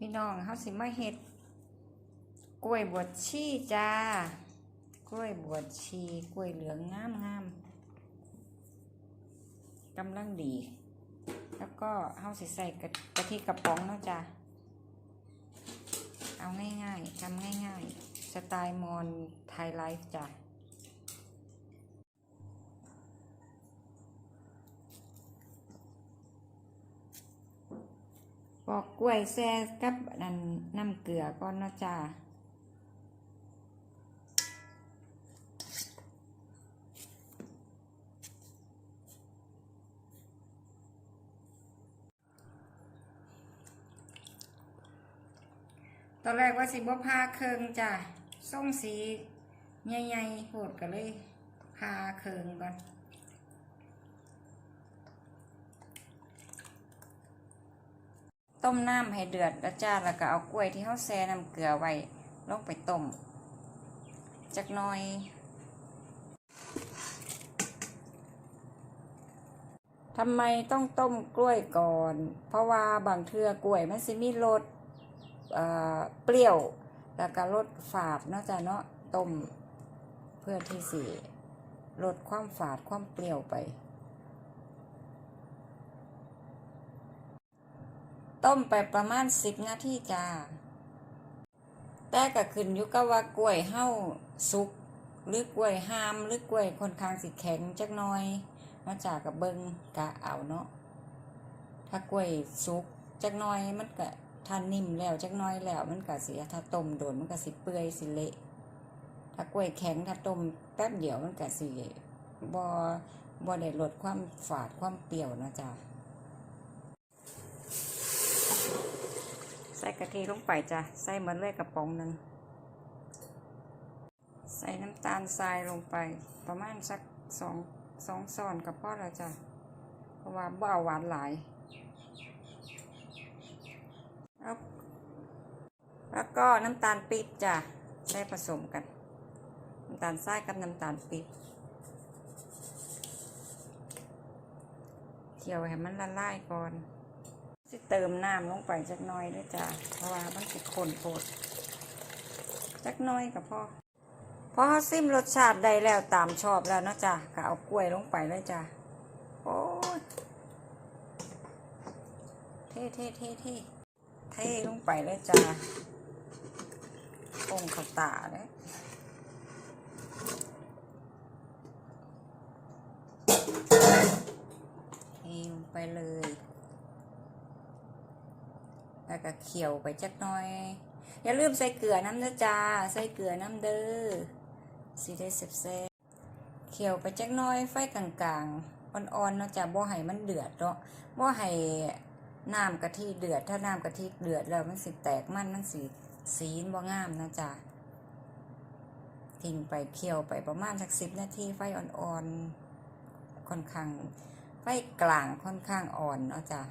พี่น้องเฮาสิมาเฮ็ดกล้วยบวชชีจ้ากล้วยบวชชีกล้วยเหลืองงามงามกำลังดี แล้วก็เฮาสิใส่กะกะทิกระป๋องเนาะจ้าเอาง่ายๆทำง่ายๆ สไตล์มอนไทยไลฟ์จ้ะ ปอกกล้วยแซ่กับนั่นน้ำเกลือก่อนเนาะจ้าตอนแรกว่าสิบ่พาเคิงจ้ะส้มสีใหญ่ๆโหดกันเลยพาเคิงก่อน ต้มน้ำให้เดือดแล้วจ้าแล้วก็เอากล้วยที่เขาแช่น้ำเกลือไว้ลงไปต้มจักหน่อย ทำไมต้องต้มกล้วยก่อน เพราะว่าบางเทือกล้วยมันสิมีรสเเปรี้ยว แล้วก็รสฝาดเนาะจ้ะเนาะต้มเพื่อที่สิลดความฝาดความเปรี้ยวไป ต้มไปประมาณสิบนาทีจ้า แต่ก็ขึ้นอยู่กับว่ากล้วยเฮาสุกหรือกล้วยหามหรือกล้วยค่อนข้างสิแข็งจักหน่อยมาจากกับเบิงกะเอาเนาะ ถ้ากล้วยสุกจักหน่อยมันก็ถ้านิ่มแล้วจักหน่อยแล้ว มันก็สิถ้าต้มโดนมันก็สิเปื่อยสิเละ ถ้ากล้วยแข็งถ้าต้มแป๊บเดียวมันก็สิบ่บ่ได้ลดความฝาดความเปรี้ยวเนาะจ้า ใส่กะทิลงไปจ้ะใส่เหมือนเลยกระป๋องหนึ่งใส่น้ำตาลทรายลงไป ประมาณสักสองสองซอนกับพ่อแล้วจ้ะเพราะว่าเอาหวานหลายแล้วแล้วก็น้ำตาลปี๊บจ้ะใส่ผสมกัน น้ำตาลทรายกับน้ำตาลปี๊บเคี่ยวให้มันละลายก่อน สิเติมน้ำลงไปจักน้อยด้วยจ้ะเพราะว่ามันสิข้นโพดจักน้อยกับพ่อพอเขาซิมรสชาติได้แล้วตามชอบแล้วเนาะจ้ะก็เอากล้วยลงไปเลยจ้ะโอ้ยเท่เท่เท่เท่เท่ลงไปเลยจ้ะองขาตาเลยเทลงไปเลย แล้วก็เคี่ยวไปจักหน่อย อย่าลืมใส่เกลือน้ำเด้อจ้า ใส่เกลือน้ำเด้อสิได้เสบๆเคี่ยวไปจักหน่อยไฟกลางๆ อ่อนๆเนาะจ้าบ่ให้มันเดือดเนาะบ่ให้น้ำกะทิเดือด ถ้าน้ำกะทิเดือดแล้วมันสิแตกมันมันสิสีบ่งามนะจ้าทิ้งไปเคี่ยวไปประมาณสักสิบนาทีไฟอ่อนๆค่อนข้างไฟกลางค่อนข้างอ่อนเนาะจ้า